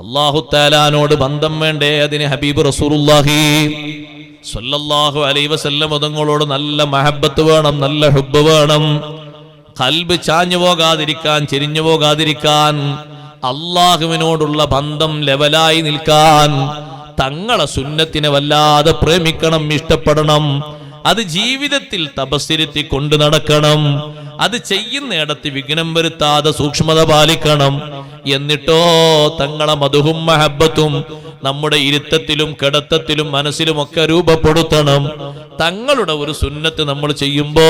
അള്ളാഹു താലാനോട് ബന്ധം വേണ്ടേ? അതിന് ഹബീബ് റസൂറുല്ലാഹി സ്വല്ലല്ലാഹു അലൈഹി വസല്ലം മുതങ്ങളോട് നല്ല മഹബത്ത് വേണം നല്ല ഹുബ് വേണം. കൽബ് ചാഞ്ഞു പോകാതിരിക്കാൻ ചെരിഞ്ഞു പോകാതിരിക്കാൻ അള്ളാഹുവിനോടുള്ള ബന്ധം ലെവലായി നിൽക്കാൻ തങ്ങളെ സുന്നത്തിനെ വല്ലാതെ പ്രേമിക്കണം ഇഷ്ടപ്പെടണം. അത് ജീവിതത്തിൽ തപസ്സിരുത്തി കൊണ്ടു നടക്കണം. അത് ചെയ്യുന്നിടത്ത് വിഘ്നം വരുത്താതെ സൂക്ഷ്മത പാലിക്കണം. എന്നിട്ടോ തങ്ങളെ മധുഹും മഹബത്തും നമ്മുടെ ഇരുത്തത്തിലും കിടത്തത്തിലും മനസ്സിലുമൊക്കെ രൂപപ്പെടുത്തണം. തങ്ങളുടെ ഒരു സുന്നത്ത് നമ്മൾ ചെയ്യുമ്പോ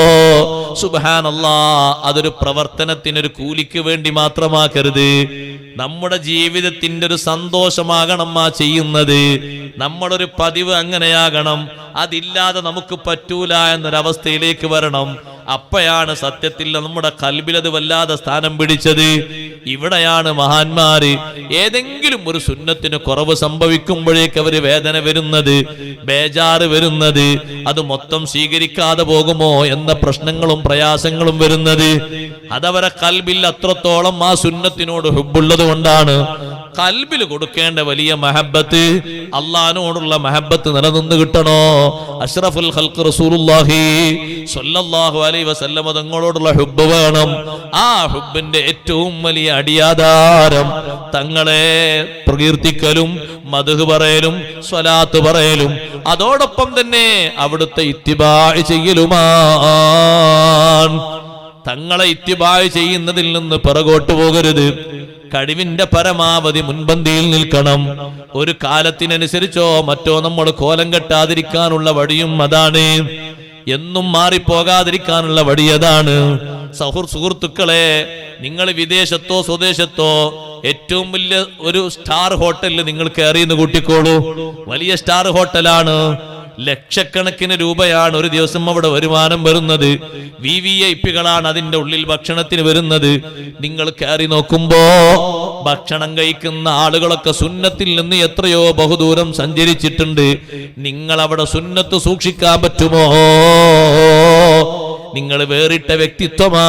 സുബാനല്ലാ അതൊരു പ്രവർത്തനത്തിനൊരു കൂലിക്ക് വേണ്ടി മാത്രമാക്കരുത്. നമ്മുടെ ജീവിതത്തിന്റെ ഒരു സന്തോഷമാകണം ആ ചെയ്യുന്നത്. നമ്മളൊരു പതിവ് അങ്ങനെയാകണം. അതില്ലാതെ നമുക്ക് പറ്റൂല എന്നൊരവസ്ഥയിലേക്ക് വരണം. അപ്പോഴാണ് സത്യത്തിൽ നമ്മുടെ കൽബിലത് വല്ലാതെ സ്ഥാനം പിടിച്ചത്. ഇവിടെയാണ് മഹാന്മാര് ഏതെങ്കിലും ഒരു സുന്നത്തിന് കുറവ് സംഭവിക്കുമ്പോഴേക്ക് അവർ വേദന വരുന്നത് ബേജാറ് വരുന്നത് അത് മൊത്തം സ്വീകരിക്കാതെ പോകുമോ എന്ന പ്രശ്നങ്ങളും പ്രയാസങ്ങളും വരുന്നത്. അതവരെ കൽബിൽ അത്രത്തോളം ആ സുന്നത്തിനോട് ഹുബുള്ളത് കൊണ്ടാണ് കൽബിൽ കൊടുക്കേണ്ട വലിയ മഹബത്ത് അള്ളഹാനോടുള്ള മഹബത്ത് നിലനിന്ന് കിട്ടണോ? അഷ്റഫുൽ ഹൽക്ക് റസൂലുള്ളാഹി സ്വല്ലല്ലാഹു അലൈഹി വസല്ലം തങ്ങളോടുള്ള ഹുബ്ബ് വേണം. ആ ഹുബിന്റെ ഏറ്റവും വലിയ അടിയാധാരം തങ്ങളെ പ്രകീർത്തിക്കലും മധു പറയലും സ്വലാത്ത് പറയലും. അതോടൊപ്പം തന്നെ അവിടുത്തെ ഇത്തിബാ ചെയ്യലുമാണ്. തങ്ങളെ ഇത്തിബായ് ചെയ്യുന്നതിൽ നിന്ന് പിറകോട്ട് പോകരുത്. കഴിവിന്റെ പരമാവധി മുൻപന്തിയിൽ നിൽക്കണം. ഒരു കാലത്തിനനുസരിച്ചോ മറ്റോ നമ്മൾ കോലം കെട്ടാതിരിക്കാനുള്ള വഴിയും അതാണ്. എന്നും മാറിപ്പോകാതിരിക്കാനുള്ള വഴി അതാണ്. സഹുർ സുഹൃത്തുക്കളെ നിങ്ങൾ വിദേശത്തോ സ്വദേശത്തോ ഏറ്റവും വലിയ ഒരു സ്റ്റാർ ഹോട്ടലിൽ നിങ്ങൾ കയറിയെന്ന് കൂട്ടിക്കോളൂ. വലിയ സ്റ്റാർ ഹോട്ടലാണ്. ലക്ഷക്കണക്കിന് രൂപയാണ് ഒരു ദിവസം അവിടെ വരുമാനം വരുന്നത്. വി വി ഐ പികളാണ് അതിന്റെ ഉള്ളിൽ ഭക്ഷണത്തിന് വരുന്നത്. നിങ്ങൾ കയറി നോക്കുമ്പോ ഭക്ഷണം കഴിക്കുന്ന ആളുകളൊക്കെ സുന്നത്തിൽ നിന്ന് എത്രയോ ബഹുദൂരം സഞ്ചരിച്ചിട്ടുണ്ട്. നിങ്ങൾ അവിടെ സുന്നത്ത് സൂക്ഷിക്കാൻ പറ്റുമോ? നിങ്ങൾ വേറിട്ട വ്യക്തിത്വമാ.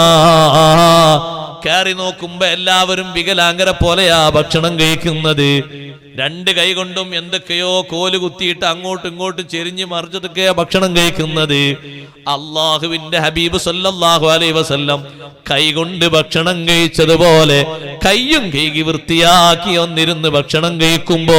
കയറി നോക്കുമ്പോ എല്ലാവരും വികലാംഗരെ പോലെയാ ഭക്ഷണം കഴിക്കുന്നത്. രണ്ട് കൈ കൊണ്ടും എന്തൊക്കെയോ കോൽ കുത്തിയിട്ട് അങ്ങോട്ടും ഇങ്ങോട്ടും ചെരിഞ്ഞ് മറിച്ചതൊക്കെയാ ഭക്ഷണം കഴിക്കുന്നത്. അള്ളാഹുവിന്റെ ഹബീബ് സല്ലാഹു അലൈ വസല്ലം കൈകൊണ്ട് ഭക്ഷണം കഴിച്ചതുപോലെ കയ്യും കൈകി വൃത്തിയാക്കി ഒന്നിരുന്ന് ഭക്ഷണം കഴിക്കുമ്പോ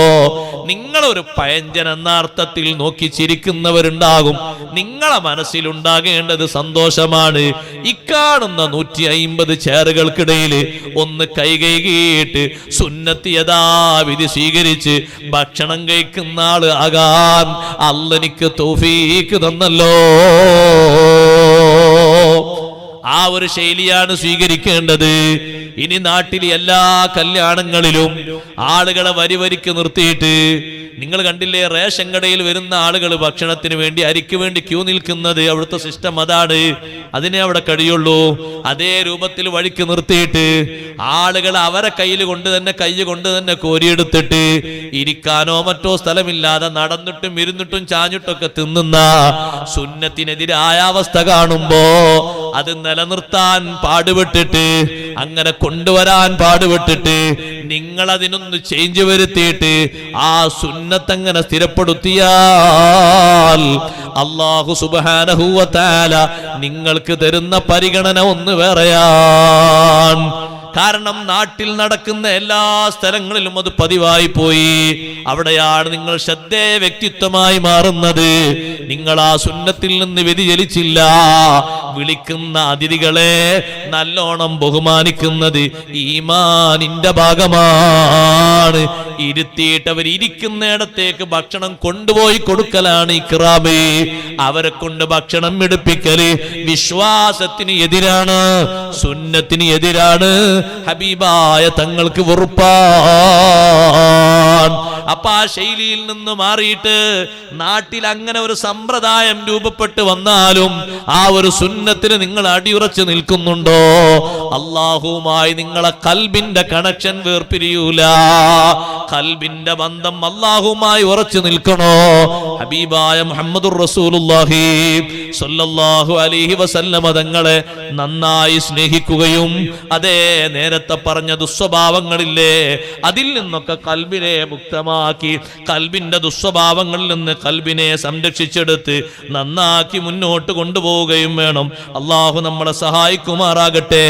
നിങ്ങളൊരു പയഞ്ചൻ എന്ന അർത്ഥത്തിൽ നോക്കി ചിരിക്കുന്നവരുണ്ടാകും. നിങ്ങളെ മനസ്സിലുണ്ടാകേണ്ടത് സന്തോഷമാണ്. ഇക്കാണുന്ന നൂറ്റി അയിമ്പത് ചേറുകൾക്കിടയിൽ ഒന്ന് കൈ കൈകിയിട്ട് വിധി യഥാവിധി സ്വീകരിച്ച് ഭക്ഷണം കഴിക്കുന്ന ആൾ ആകാൻ അല്ലനിക്ക് തോഫീക്ക് തന്നല്ലോ. ആ ഒരു ശൈലിയാണ് സ്വീകരിക്കേണ്ടത്. ഇനി നാട്ടിലെ എല്ലാ കല്യാണങ്ങളിലും ആളുകളെ വരി വരിക്ക് നിർത്തിയിട്ട് നിങ്ങൾ കണ്ടില്ലേ റേഷൻ കടയിൽ വരുന്ന ആളുകൾ ഭക്ഷണത്തിന് വേണ്ടി അരിക്ക് വേണ്ടി ക്യൂ നിൽക്കുന്നത് അവിടുത്തെ സിസ്റ്റം അതാണ്. അതിനെ അവിടെ കഴിയുള്ളൂ. അതേ രൂപത്തിൽ വഴിക്ക് നിർത്തിയിട്ട് ആളുകൾ അവരെ കയ്യിൽ കൊണ്ട് തന്നെ കൈ കൊണ്ട് തന്നെ കോരിയെടുത്തിട്ട് ഇരിക്കാനോ മറ്റോ സ്ഥലമില്ലാതെ നടന്നിട്ടും ഇരുന്നിട്ടും ചാഞ്ഞിട്ടൊക്കെ തിന്നുന്ന സുന്നത്തിനെതിരായ അവസ്ഥ കാണുമ്പോ അത് നിലനിർത്താൻ പാടുപെട്ടിട്ട് അങ്ങനെ കൊണ്ടുവരാൻ പാടുപെട്ടിട്ട് നിങ്ങൾ അതിനൊന്ന് ചേഞ്ച് വരുത്തിയിട്ട് ആ സുന്നത്തങ്ങനെ സ്ഥിരപ്പെടുത്തിയാൽ അള്ളാഹു സുബാനഹൂവത്താല നിങ്ങൾക്ക് തരുന്ന പരിഗണന ഒന്ന് വേറെയാണ്. കാരണം നാട്ടിൽ നടക്കുന്ന എല്ലാ സ്ഥലങ്ങളിലും അത് പതിവായി പോയി അവിടെയാണ് നിങ്ങൾ ശ്രദ്ധേയ വ്യക്തിത്വമായി മാറുന്നത്. നിങ്ങൾ ആ സുന്നത്തിൽ നിന്ന് വ്യതിചലിച്ചില്ല. വിളിക്കുന്ന അതിഥികളെ നല്ലോണം ബഹുമാനിക്കുന്നത് ഈമാനിന്റെ ഭാഗമാണ്. ഇരുത്തിയിട്ട് അവർ ഇരിക്കുന്നിടത്തേക്ക് ഭക്ഷണം കൊണ്ടുപോയി കൊടുക്കലാണ് ഇക്രാമേ അവരെ കൊണ്ട് ഭക്ഷണം എടുപ്പിക്കൽ വിശ്വാസത്തിന് എതിരാണ് സുന്നത്തിന് എതിരാണ്. ഹബീബായ തങ്ങൾക്ക് വെറുപ്പാൻ അപ്പൊ ആ ശൈലിയിൽ നിന്ന് മാറിയിട്ട് നാട്ടിൽ അങ്ങനെ ഒരു സമ്പ്രദായം രൂപപ്പെട്ട് വന്നാലും ആ ഒരു സുന്നത്തിന് നിങ്ങൾ അടിയുറച്ച് നിൽക്കുന്നുണ്ടോ? അള്ളാഹുവുമായി നിങ്ങളെ കൽബിന്റെ കണക്ഷൻ വേർപിരിയൂല. കൽബിന്റെ ബന്ധം അള്ളാഹുമായി ഉറച്ചു നിൽക്കണോ? ഹബീബായ മുഹമ്മദുർ റസൂലുള്ളാഹി സ്വല്ലല്ലാഹു അലൈഹി വസല്ലമ തങ്ങളെ നന്നായി സ്നേഹിക്കുകയും അതേ നേരത്തെ പറഞ്ഞ ദുസ്വഭാവങ്ങളില്ലേ അതിൽ നിന്നൊക്കെ കൽബിനെ മുക്തമാക്കി കൽബിന്റെ ദുസ്വഭാവങ്ങളിൽ നിന്ന് കൽബിനെ സംരക്ഷിച്ചെടുത്ത് നന്നാക്കി മുന്നോട്ട് കൊണ്ടുപോവുകയും വേണം. അള്ളാഹു നമ്മളെ സഹായിക്കുമാറാകട്ടെ.